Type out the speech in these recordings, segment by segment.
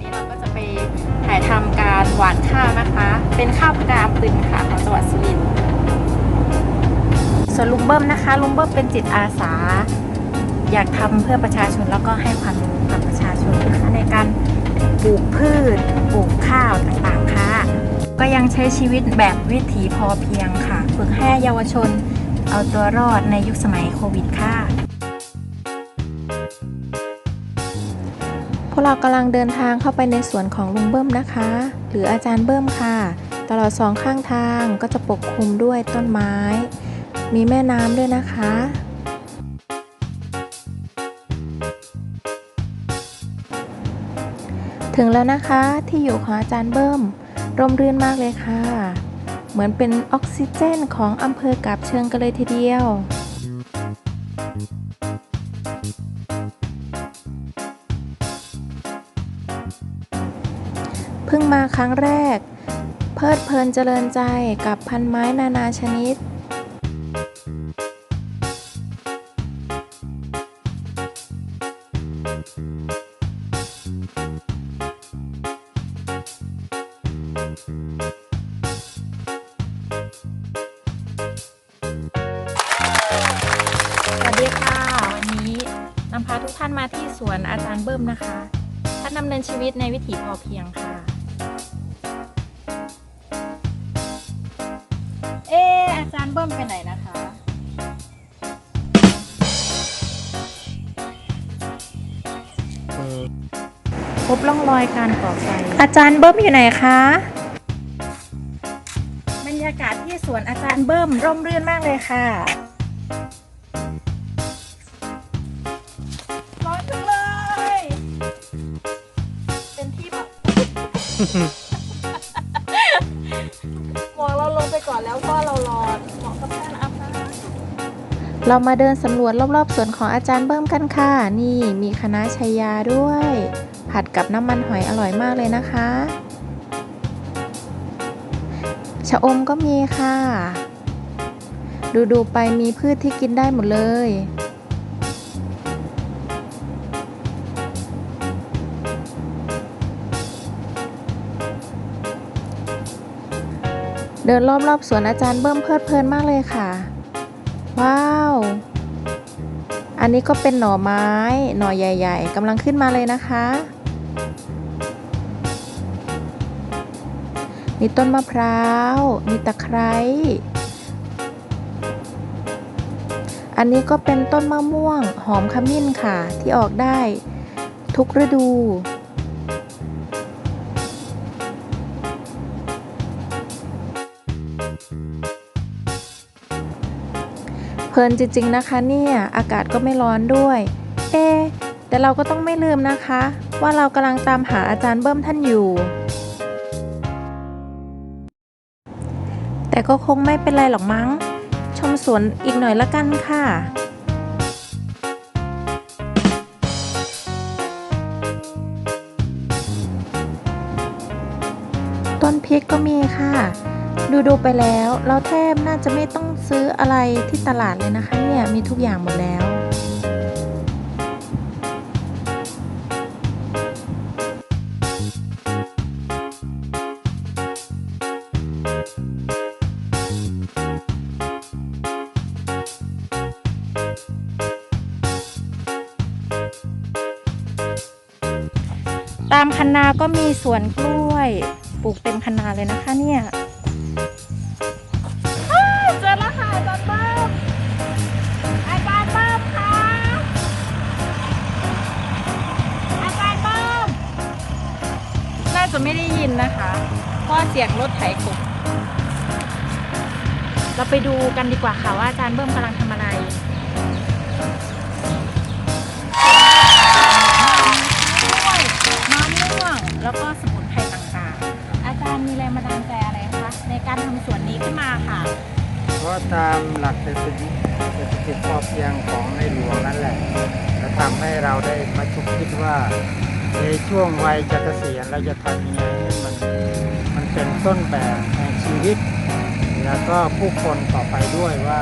นี้เราก็จะไปถ่ายทำการหวานข้าวนะคะ เป็นข้าวพดาปึนค่ะของจังหวัดสุรินทร์ส่วนลุงเบิ้มนะคะ ลุงเบิ้มเป็นจิตอาสา อยากทำเพื่อประชาชนแล้วก็ให้ความรู้กับประชาชนนะคะในการปลูกพืชปลูกข้าวต่างๆค่ะ ก็ยังใช้ชีวิตแบบวิถีพอเพียงค่ะ ฝึกให้เยาวชนเอาตัวรอดในยุคสมัยโควิดค่ะ พวกเรากำลังเดินทางเข้าไปในสวนของลุงเบิ้มนะคะ หรืออาจารย์เบิ้มค่ะ ตลอดสองข้างทางก็จะปกคลุมด้วยต้นไม้ มีแม่น้ำด้วยนะคะ ถึงแล้วนะคะที่อยู่ของอาจารย์เบิ้ม ร่มรื่นมากเลยค่ะ เหมือนเป็นออกซิเจนของอำเภอกาบเชิงกันเลยทีเดียว มาครั้งแรก เพลิดเพลินเจริญใจกับพันไม้นานาชนิดสวัสดีค่ะ วันนี้นำพาทุกท่านมาที่สวนอาจารย์เบิ้มนะคะ ท่านดำเนินชีวิตในวิถีพอเพียงค่ะ จารย์เบิ้มไปไหนนะคะ พบร่องรอยการก่อไฟ อาจารย์เบิ้มอยู่ไหนคะ บรรยากาศที่สวนอาจารย์เบิ้มร่มรื่นมากเลยค่ะ ร้อนจังเลย เป็นที่แบบ เรามาเดินสำรวจรอบๆสวนของอาจารย์เบิ้มกันค่ะ นี่มีคณะชัยยาด้วย ผัดกับน้ำมันหอยอร่อยมากเลยนะคะชะอมก็มีค่ะ ดูๆไปมีพืชที่กินได้หมดเลย เดินรอบๆสวนอาจารย์เบิ้มเพลิดเพลินมากเลยค่ะ ว้าว อันนี้ก็เป็นหน่อไม้หน่อใหญ่ ๆกำลังขึ้นมาเลยนะคะ มีต้นมะพร้าว มีตะไคร้ อันนี้ก็เป็นต้นมะม่วงหอมขมิ้นค่ะ ที่ออกได้ทุกฤดู เพลินจริงๆนะคะเนี่ยอากาศก็ไม่ร้อนด้วย เอะแต่เราก็ต้องไม่ลืมนะคะ ว่าเรากำลังตามหาอาจารย์เบิ้มท่านอยู่ แต่ก็คงไม่เป็นไรหรอกมั้ง ชมสวนอีกหน่อยละกันค่ะต้นพริกก็มีค่ะ ดูดูๆไปแล้วเราแทบน่าจะไม่ต้องซื้ออะไรที่ตลาดเลยนะคะเนี่ยมีทุกอย่างหมดแล้ว ตามคันนาก็มีสวนกล้วย ปลูกเต็มคันนาเลยนะคะเนี่ย ไม่ได้ยินนะคะเพราะเสียงรถไถกบเราไปดูกันดีกว่าค่ะว่าอาจารย์เบิ้มกำลังทำอะไรกล้วยมะม่วงแล้วก็สมุนไพรต่างๆ อาจารย์มีแรงบันดาลใจอะไรคะในการทำสวนนี้ขึ้นมาค่ะ เพราะตามหลักเศรษฐกิจเศรษฐกิจพอเพียงของในหลวงนั่นแหละจะทำให้เราได้มาชุกคิดว่า ในช่วงวัยจะเกษียณเราจะทำยังไงให้มันมันเป็นต้นแบบแห่งชีวิต แล้วก็ผู้คนต่อไปด้วยว่า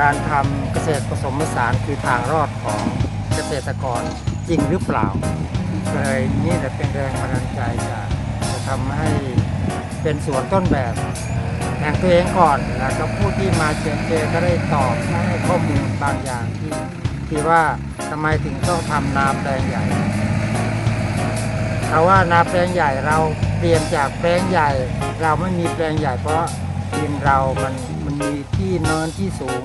การทำเกษตรผสมผสานคือทางรอดของเกษษตรกรจริงหรือเปล่าเลยนี่แหละเป็นแรงบันดาลใจจะจะทำให้เป็นสวนต้นแบบแห่งตัวเองก่อนแล้วก็ผู้ที่มาเจอเจอก็ได้ตอบให้ข้อมูลบางอย่างที่ที่ว่าทำไมถึงต้องทำนาแปลงใหญ่ เพราะว่านาแปลงใหญ่เราเปลี่ยนจากแปลงใหญ่ เราไม่มีแปลงใหญ่ เพราะดินเรามันมันมีที่เนินที่สูง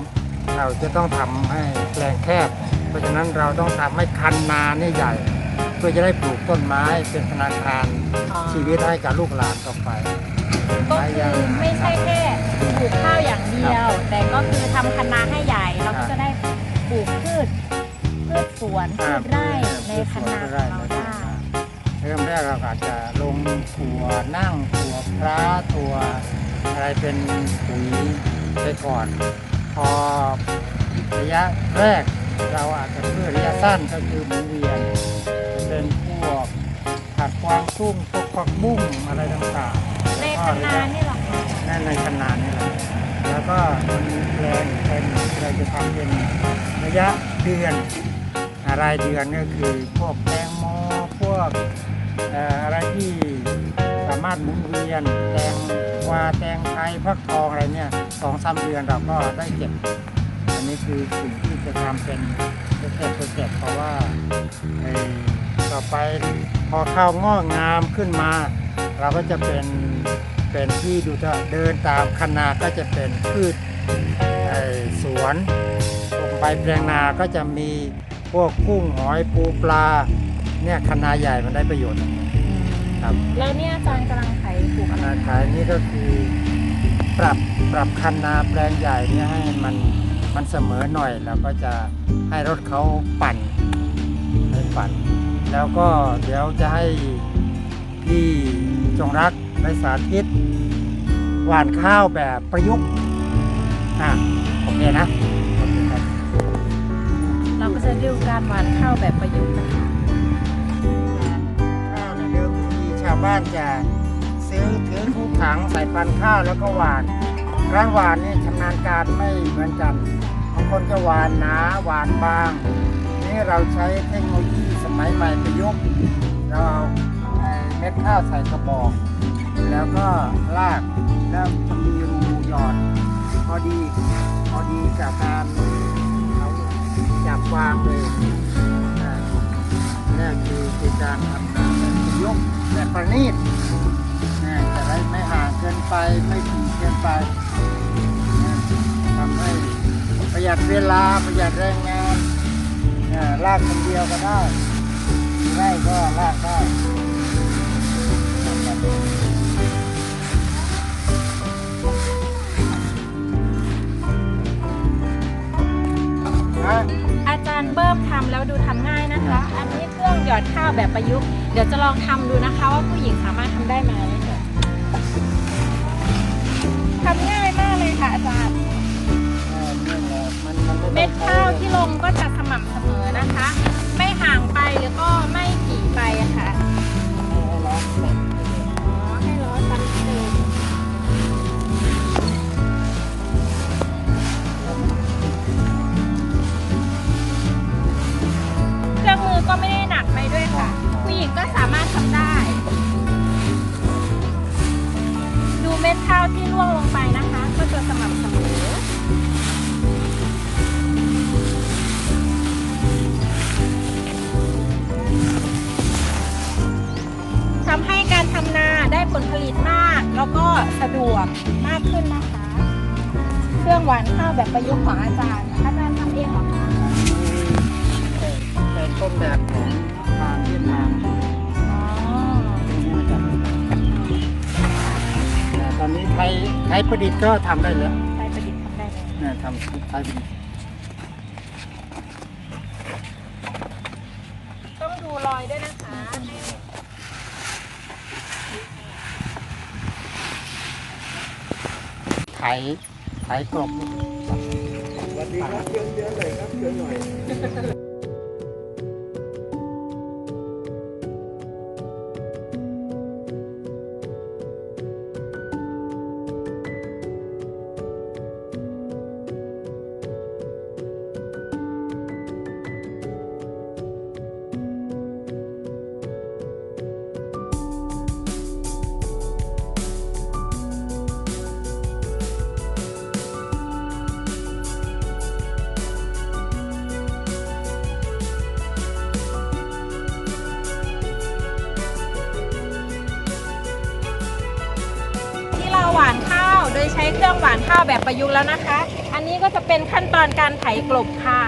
เราจะต้องทำให้แปลงแคบ เพราะฉะนั้นเราต้องทำให้คันนาเนี่ยใหญ่ เพื่อจะได้ปลูกต้นไม้เป็นธนาคารชีวิตให้กับลูกหลานต่อไปก็คือไม่ใช่แค่ปลูกข้าวอย่างเดียว แต่ก็คือทำคะนาให้ใหญ่เราก็จะได้ปลูกพืชพืชสวนพืชไร่ในคะนาของเราได้ เริ่มแรกเราอาจจะลงถั่วนั่งถั่วพระถั่วอะไรเป็นปุ๋ยไปก่อน พอระยะแรกเราอาจจะเพื่อระยะสั้นก็คือหมุนเวียนจะเป็นพวกผักกวางตุ้งพวกผักบุ้งอะไรต่างๆในแล้วก็คะนานี่หรอคะนั่นในขนาดนี้แหละแล้วก็มีแปลงเป็นเราจะทำเป็นระยะเดือน อะไรเดือนก็คือพวกแตงโม วกอะไรที่สามารถหมุนเวียนแตงกวาแตงไทยฟักทองอะไรเนี่ยสองสามเดือนเราก็ได้เก็บ อันนี้คือสิ่งที่จะทำเป็นสเต็ปสเต็ปเพราะว่าต่อไปพอข้าวงอกงามขึ้นมา เราก็จะเป็นเป็นที่ดูถ้าเดินตามคันนาก็จะเป็นพืชสวนลงไปแปลงนาก็จะมีพวกกุ้งหอยปูปลา เนี่ยคันนาใหญ่มันได้ประโยชน์ครับแล้วเนี่ยอาจารย์กำลังไถปลูกคัอะนไรนาขายนี่ก็คือปรับปรับคันนาแปลงใหญ่เนี่ยให้มันมันเสมอหน่อยแล้วก็จะให้รถเขาปั่นให้ปั่น แล้วก็เดี๋ยวจะให้พี่จงรักได้สาธิต หว่านข้าวแบบประยุกต์อะโอเคนะโอเคครับเราก็จะดูการหว่านข้าวแบบประยุกต์นะคะาวบ้านจะซื้อถือคู่ถังใส่ปันข้าวแล้วก็หวานการหวานนี่ชำนาญการไม่เหมือนกันบางคนจะหวานหนาหวานบาง นี่เราใช้เทคโนโลยีสมัยใหม่ประยุกต์เราเอาเอ่อเม็ดข้าวใส่กระบอก แล้วก็ลากแล้วจะมีรูหยอดพอดีพอดีกับการเอาจับวางเลยนี่คือคือการทำ งานแบบประยุกต์แบบประณีตนะแต่ไม่ห่างเกินไปไม่ถี่เกินไปนะทำให้ประหยัดเวลาประหยัดแรงงานอ่าลากคนเดียวก็ได้ไร่ก็ลากได้อาจารย์เบิ้มทำแล้วดูทำง่ายนะคะ อันนี้เครื่องหยอดข้าวแบบประยุกต์ ดี๋ยวจะลองทำดูนะคะว่าผู้หญิงสามารถทำได้ไหมทำง่ายมากเลยค่ะอาจารย์เออนี่แหละมันมันไต้องเม็ดข้าวใช้ที่ลงก็จะ สะดวกมากขึ้นนะคะ เครื่องหวานข้าวแบบประยุกต์ของอาจารย์อาจารย์ทำเองเหรอคะเป็นต้นแบบของทางเวียดนามอ๋อแต่ตอนนี้ไทยไทยประดิษฐ์ก็ทำได้แล้วไปประดิษฐ์ทำได้เลย เนี่ยทำไทยประดิษฐ์ ต้องดูรอยด้วยนะคะ ไถไถกลบสวัสดีครับเชิญเชิญหน่อยครับเยอะหน่อย ใช้เครื่องหวานข้าวแบบประยุกต์แล้วนะคะ อันนี้ก็จะเป็นขั้นตอนการไถกลบค่ะ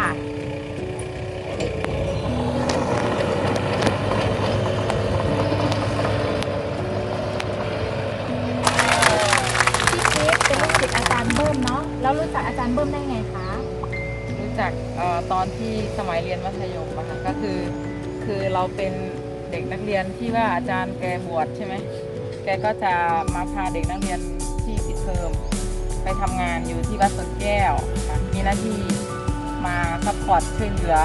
พี่ปิ๊กเป็นลูกศิษย์อาจารย์เบิ้มเนาะ แล้วรู้จักอาจารย์เบิ้มได้ไงคะ รู้จักเอ่อตอนที่สมัยเรียนมัธยมอะค่ะก็คือ คือเราเป็นเด็กนักเรียนที่ว่าอาจารย์แกบวชใช่ไหม แกก็จะมาพาเด็กนักเรียน เทอมไปทำงานอยู่ที่วัดสวนแก้วค่ะมีหน้าที่มาซัพพอร์ตช่วยเหลือ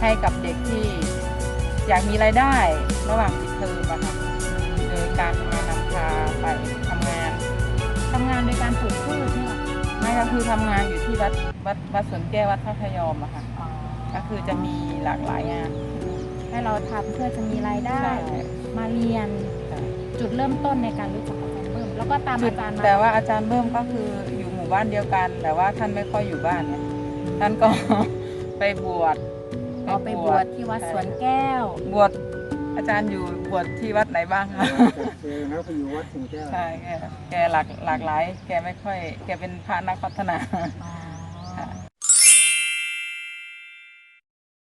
ให้กับเด็กที่อยากมีรายได้ระหว่างปิดเทอมอะค่ะโดยการมานำพาไปทำงานทำงานโดยการปลูกพืชเนี่ยเหรอไม่ก็คือทำงานอยู่ที่วัดวัดวัดสวนแก้ววัดท่าพยอมอะค่ะอ๋อก็คือจะมีหลากหลายงาน ให้เราทำเพื่อจะมีรายได้ใช่มาเรียนใช่จุดเริ่มต้นในการรู้จัก แล้วก็ตามอาจารย์มาแต่ว่าอาจารย์เบิ้มก็คืออยู่หมู่บ้านเดียวกัน แต่ว่าท่านไม่ค่อยอยู่บ้านเนี่ยท่านก็ ไปบวชเอาไปบวชที่วัดสวนแก้ว บวชอาจารย์อยู่บวชที่วัดไหนบ้างคะเจอแล้วไปอยู่วัดสิงแก้วใช่แกแกหลากหลากหลาย แกไม่ค่อย แกเป็นพระนักพัฒนาอ๋อ